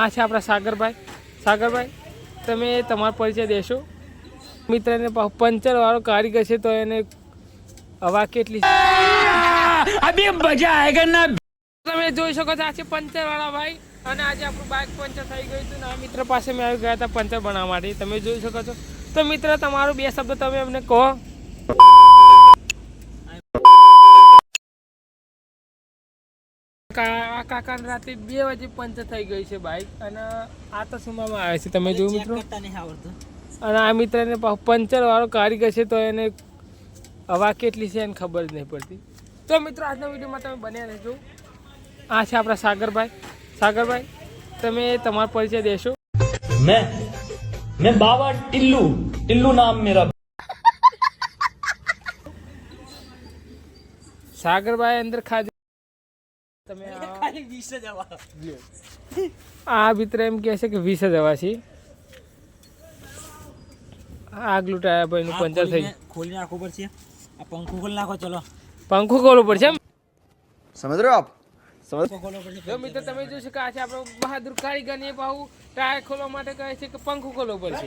આ છે આપણા સાગરભાઈ. સાગરભાઈ તમે તમારો પરિચય દેશો. મિત્રને પંચરવાળો કારીગર છે તો એને હવા કેટલી અભી મજા આયેગા ના? તમે જોઈ શકો છો આ છે પંચરવાળા ભાઈ. અને આજે આપણું બાઈક પંચર થઈ ગયું હતું ને આ મિત્ર પાસે મેં આવી ગયા હતા પંચર બનાવવા માટે. તમે જોઈ શકો છો. તો મિત્ર તમારો બે શબ્દ તમે અમને કહો. કા કાકા રાતે બે વાગે પંચર થઈ ગઈ છે બાઇક અને આ તો સુમામાં આવે છે. તમે જોયું મિત્રો? અને આ મિત્રને પંચર વાળો કારીગર છે તો એને હવા કેટલી છે એને ખબર જ નહીં પડતી. તો મિત્રો આજના વિડીયોમાં તમે બન્યા રહેજો. આ છે આપણા સાગરભાઈ. સાગરભાઈ તમે તમારો પરિચય દેશો. મેં મેં બાવા ટિલ્લુ ટિલ્લુ નામ મેરા સાગરભાઈ અંદર ખાધે. આ મિત્ર એમ કહે છે કે વીસ જ હવા છે આ ગ્લુ ટાયર પર પંચર થઈ ખોલી નાખવું પડશે આ પંખો ખોલ નાખો ચલો. પંખો ખોલવું પડશે એમ? સમજ રહ્યો આપ મિત્ર તમે જોશો કે આ છે આપણો બહાદુર કારીગર ને ટાયર ખોલવા માટે કહે છે કે પંખું ખોલવો પડશે